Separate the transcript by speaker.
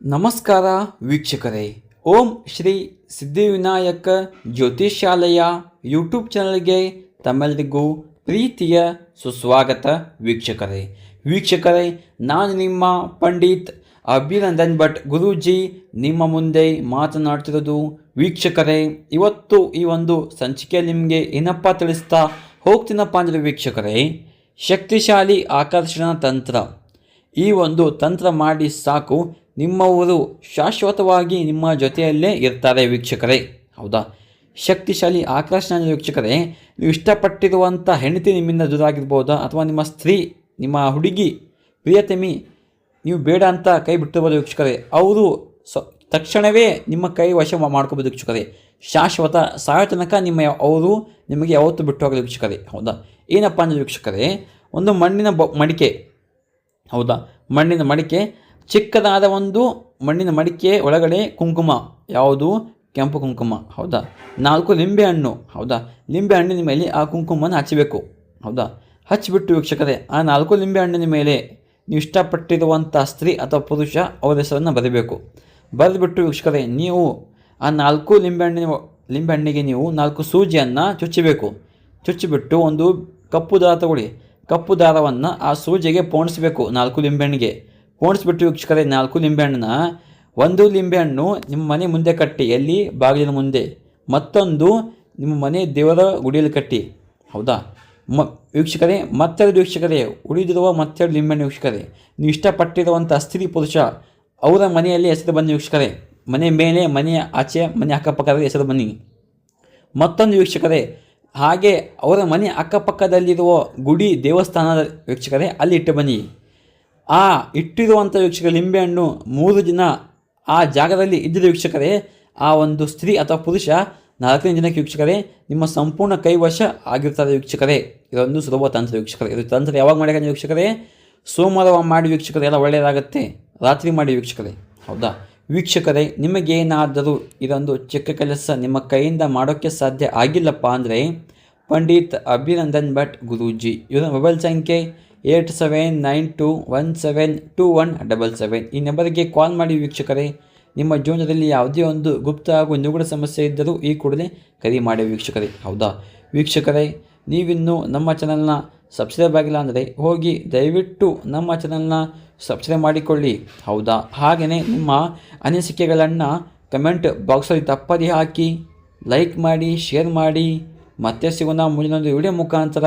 Speaker 1: ನಮಸ್ಕಾರ ವೀಕ್ಷಕರೇ. ಓಂ ಶ್ರೀ ಸಿದ್ಧಿವಿನಾಯಕ ಜ್ಯೋತಿಷ್ಯಾಲಯ ಯೂಟ್ಯೂಬ್ ಚಾನಲ್ಗೆ ತಮ್ಮೆಲ್ಲರಿಗೂ ಪ್ರೀತಿಯ ಸುಸ್ವಾಗತ ವೀಕ್ಷಕರೇ. ವೀಕ್ಷಕರೇ, ನಾನು ನಿಮ್ಮ ಪಂಡಿತ್ ಅಭಿನಂದನ್ ಭಟ್ ಗುರೂಜಿ. ನಿಮ್ಮ ಮುಂದೆ ಮಾತನಾಡ್ತಿರೋದು ವೀಕ್ಷಕರೇ, ಇವತ್ತು ಈ ಒಂದು ಸಂಚಿಕೆ ನಿಮಗೆ ಏನಪ್ಪ ತಿಳಿಸ್ತಾ ಹೋಗ್ತೀನಪ್ಪ ಅಂದರೆ ವೀಕ್ಷಕರೇ, ಶಕ್ತಿಶಾಲಿ ಆಕರ್ಷಣಾ ತಂತ್ರ. ಈ ಒಂದು ತಂತ್ರ ಮಾಡಿ ಸಾಕು ನಿಮ್ಮವರು ಶಾಶ್ವತವಾಗಿ ನಿಮ್ಮ ಜೊತೆಯಲ್ಲೇ ಇರ್ತಾರೆ ವೀಕ್ಷಕರೇ. ಹೌದಾ? ಶಕ್ತಿಶಾಲಿ ಆಕರ್ಷಣ ವೀಕ್ಷಕರೇ, ನೀವು ಇಷ್ಟಪಟ್ಟಿರುವಂಥ ಹೆಂಡತಿ ನಿಮ್ಮಿಂದ ದೂರ ಆಗಿರ್ಬೋದಾ ಅಥವಾ ನಿಮ್ಮ ಸ್ತ್ರೀ, ನಿಮ್ಮ ಹುಡುಗಿ, ಪ್ರಿಯತಮಿ, ನೀವು ಬೇಡ ಅಂತ ಕೈ ಬಿಟ್ಟಿರ್ಬೋದು ವೀಕ್ಷಕರೇ. ಅವರು ಸ, ತಕ್ಷಣವೇ ನಿಮ್ಮ ಕೈ ವಶ ಮಾಡ್ಕೋಬೋದು ವೀಕ್ಷಕರೇ. ಶಾಶ್ವತ ಸಾಯೋ ನಿಮ್ಮ ಅವರು ನಿಮಗೆ ಯಾವತ್ತು ಬಿಟ್ಟು ಹೋಗಲು ವೀಕ್ಷಕರೇ. ಹೌದಾ? ಏನಪ್ಪ ಅಂದರೆ ವೀಕ್ಷಕರೇ, ಒಂದು ಮಣ್ಣಿನ ಬ, ಮಡಿಕೆ. ಹೌದಾ? ಮಣ್ಣಿನ ಮಡಿಕೆ ಚಿಕ್ಕದಾದ ಒಂದು ಮಣ್ಣಿನ ಮಡಿಕೆ ಒಳಗಡೆ ಕುಂಕುಮ. ಯಾವುದು? ಕೆಂಪು ಕುಂಕುಮ. ಹೌದಾ? ನಾಲ್ಕು ಲಿಂಬೆ ಹಣ್ಣು. ಹೌದಾ? ಲಿಂಬೆ ಹಣ್ಣಿನ ಮೇಲೆ ಆ ಕುಂಕುಮನ ಹಚ್ಚಬೇಕು ಹೌದಾ? ಹಚ್ಚಿಬಿಟ್ಟು ವೀಕ್ಷಕರೇ, ಆ ನಾಲ್ಕು ಲಿಂಬೆ ಹಣ್ಣಿನ ಮೇಲೆ ನೀವು ಇಷ್ಟಪಟ್ಟಿರುವಂಥ ಸ್ತ್ರೀ ಅಥವಾ ಪುರುಷ ಅವರ ಹೆಸರನ್ನು ಬರೀಬೇಕು. ಬರೆದುಬಿಟ್ಟು ವೀಕ್ಷಕರೇ, ನೀವು ಆ ನಾಲ್ಕು ಲಿಂಬೆಹಣ್ಣಿನ ಲಿಂಬೆಹಣ್ಣಿಗೆ ನೀವು ನಾಲ್ಕು ಸೂಜಿಯನ್ನು ಚುಚ್ಚಬೇಕು. ಚುಚ್ಚಿಬಿಟ್ಟು ಒಂದು ಕಪ್ಪು ದಾರ ತಗೊಳ್ಳಿ. ಕಪ್ಪು ದಾರವನ್ನು ಆ ಸೂಜಿಗೆ ಪೋಣಿಸಬೇಕು ನಾಲ್ಕು ಲಿಂಬೆಹಣ್ಣಿಗೆ ಪೋಣಿಸ್ಬಿಟ್ಟು ವೀಕ್ಷಕರೇ ನಾಲ್ಕು ಲಿಂಬೆಹಣ್ಣನ್ನ, ಒಂದು ಲಿಂಬೆಹಣ್ಣು ನಿಮ್ಮ ಮನೆ ಮುಂದೆ ಕಟ್ಟಿ, ಎಲ್ಲಿ? ಬಾಗಿಲಿನ ಮುಂದೆ. ಮತ್ತೊಂದು ನಿಮ್ಮ ಮನೆ ದೇವರ ಗುಡಿಯಲ್ಲಿ ಕಟ್ಟಿ. ಹೌದಾ? ಮ, ವೀಕ್ಷಕರೇ, ಮತ್ತೆರಡು ವೀಕ್ಷಕರೇ, ಉಳಿದಿರುವ ಮತ್ತೆರಡು ಲಿಂಬೆಹಣ್ಣು ವೀಕ್ಷಕರೇ, ನೀವು ಇಷ್ಟಪಟ್ಟಿರುವಂಥ ಸ್ತ್ರೀ ಪುರುಷ, ಅವರ ಮನೆಯಲ್ಲಿ ಹೆಸರು ಬನ್ನಿ ವೀಕ್ಷಕರೇ. ಮನೆ ಮೇಲೆ, ಮನೆಯ ಆಚೆ, ಮನೆ ಅಕ್ಕಪಕ್ಕದಲ್ಲಿ ಹೆಸರು ಬನ್ನಿ. ಮತ್ತೊಂದು ವೀಕ್ಷಕರೇ, ಹಾಗೆ ಅವರ ಮನೆ ಅಕ್ಕಪಕ್ಕದಲ್ಲಿರುವ ಗುಡಿ ದೇವಸ್ಥಾನದ ವೀಕ್ಷಕರೇ, ಅಲ್ಲಿ ಇಟ್ಟು ಬನ್ನಿ. ಆ ಇಟ್ಟಿರುವಂಥ ವೀಕ್ಷಕ ಲಿಂಬೆಹಣ್ಣು ಮೂರು ದಿನ ಆ ಜಾಗದಲ್ಲಿ ಇದ್ದ ವೀಕ್ಷಕರೇ, ಆ ಒಂದು ಸ್ತ್ರೀ ಅಥವಾ ಪುರುಷ ನಾಲ್ಕನೇ ದಿನಕ್ಕೆ ವೀಕ್ಷಕರೇ, ನಿಮ್ಮ ಸಂಪೂರ್ಣ ಕೈವಶ ಆಗಿರ್ತಾರೆ ವೀಕ್ಷಕರೇ. ಇದೊಂದು ಸುಲಭ ತಂತ್ರ ವೀಕ್ಷಕರೇ. ಇದು ತಂತ್ರ ಯಾವಾಗ ಮಾಡಿ ವೀಕ್ಷಕರೇ? ಸೋಮವಾರ ಮಾಡಿ ವೀಕ್ಷಕರೇ, ಎಲ್ಲ ಒಳ್ಳೆಯದಾಗುತ್ತೆ. ರಾತ್ರಿ ಮಾಡಿ ವೀಕ್ಷಕರೇ. ಹೌದಾ? ವೀಕ್ಷಕರೇ, ನಿಮಗೇನಾದರೂ ಇದೊಂದು ಚಿಕ್ಕ ಕೆಲಸ ನಿಮ್ಮ ಕೈಯಿಂದ ಮಾಡೋಕ್ಕೆ ಸಾಧ್ಯ ಆಗಿಲ್ಲಪ್ಪ ಅಂದರೆ, ಪಂಡಿತ್ ಅಭಿನಂದನ್ ಭಟ್ ಗುರೂಜಿ. ಇವರ ಮೊಬೈಲ್ ಸಂಖ್ಯೆ eight seven nine two one seven two one double seven ಈ ನಂಬರ್ಗೆ ಕಾಲ್ ಮಾಡಿ ವೀಕ್ಷಕರೇ, ನಿಮ್ಮ ಜೀವನದಲ್ಲಿ ಯಾವುದೇ ಒಂದು ಗುಪ್ತ ಹಾಗೂ ನಿಗೂಢ ಸಮಸ್ಯೆ ಇದ್ದರೂ ಈ ಕೂಡಲೇ ಕರೆ ಮಾಡಿ ವೀಕ್ಷಕರೇ. ಹೌದಾ? ವೀಕ್ಷಕರೇ, ನೀವಿನ್ನೂ ನಮ್ಮ ಚಾನಲ್ನ ಸಬ್ಸ್ಕ್ರೈಬ್ ಆಗಿಲ್ಲ ಅಂದರೆ ಹೋಗಿ ದಯವಿಟ್ಟು ನಮ್ಮ ಚಾನಲ್ನ ಸಬ್ಸ್ಕ್ರೈಬ್ ಮಾಡಿಕೊಳ್ಳಿ. ಹೌದಾ? ಹಾಗೆಯೇ ನಿಮ್ಮ ಅನಿಸಿಕೆಗಳನ್ನು ಕಮೆಂಟ್ ಬಾಕ್ಸಲ್ಲಿ ತಪ್ಪದೆ ಹಾಕಿ ಲೈಕ್ ಮಾಡಿ, ಶೇರ್ ಮಾಡಿ. ಮತ್ತೆ ಸಿಗೋಣ ಮುಂದಿನೊಂದು ವಿಡಿಯೋ ಮುಖಾಂತರ.